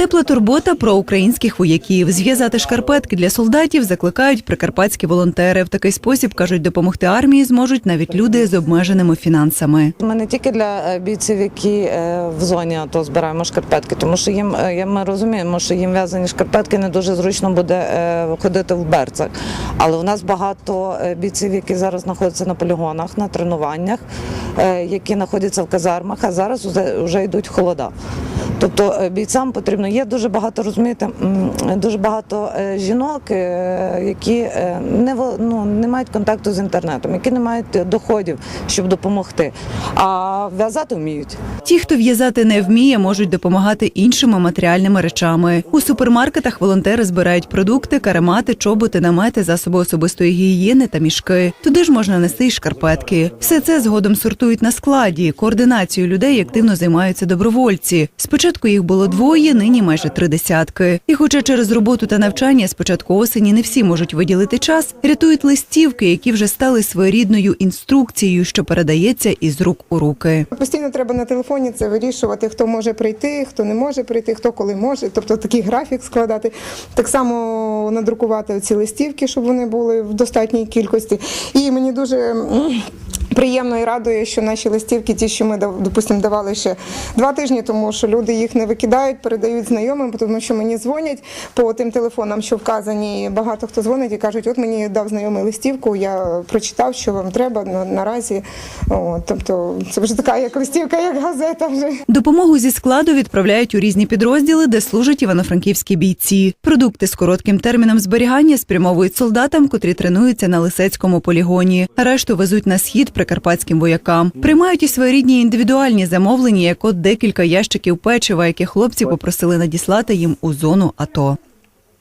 Тепла турбота про українських вояків. Зв'язати шкарпетки для солдатів закликають прикарпатські волонтери. В такий спосіб кажуть, допомогти армії зможуть навіть люди з обмеженими фінансами. Ми не тільки для е, бійців, які е, в зоні АТО збираємо шкарпетки, тому що їм е, ми розуміємо, що їм в'язані шкарпетки не дуже зручно буде ходити в берцах. Але у нас багато бійців, які зараз знаходяться на полігонах, на тренуваннях, які знаходяться в казармах, а зараз вже йдуть холода. Тобто е, бійцям потрібно є дуже багато розумієте, дуже багато е, жінок, е, які не ну, не мають контакту з інтернетом, які не мають доходів, щоб допомогти. А в'язати вміють. Ті, хто в'язати не вміє, можуть допомагати іншими матеріальними речами. У супермаркетах волонтери збирають продукти, каремати, чоботи, намети, засоби особистої гігієни та мішки. Туди ж можна нести й шкарпетки. Все це згодом сортують на складі. Координацією людей активно займаються добровольці. Спочатку їх було двоє, нині майже три десятки. І хоча через роботу та навчання з початку осені не всі можуть виділити час, рятують листівки, які вже стали своєрідною інструкцією, що передається із рук у руки. Постійно треба на телефоні це вирішувати, хто може прийти, хто не може прийти, хто коли може. Тобто такий графік складати. Так само надрукувати ці листівки, щоб вони були в достатній кількості. І мені дуже. Приємно і радує, що наші листівки, ті, що ми допустимо, давали ще два тижні, тому що люди їх не викидають, передають знайомим, тому що мені дзвонять по тим телефонам, що вказані. Багато хто дзвонить і кажуть, от мені дав знайомий листівку, я прочитав, що вам треба наразі. От, тобто це вже така як листівка, як газета вже. Допомогу зі складу відправляють у різні підрозділи, де служать івано-франківські бійці. Продукти з коротким терміном зберігання спрямовують солдатам, котрі тренуються на лисецькому полігоні. Решту везуть на схід прикарпатським воякам. Приймають і своєрідні індивідуальні замовлення, як от декілька ящиків печива, які хлопці попросили надіслати їм у зону АТО.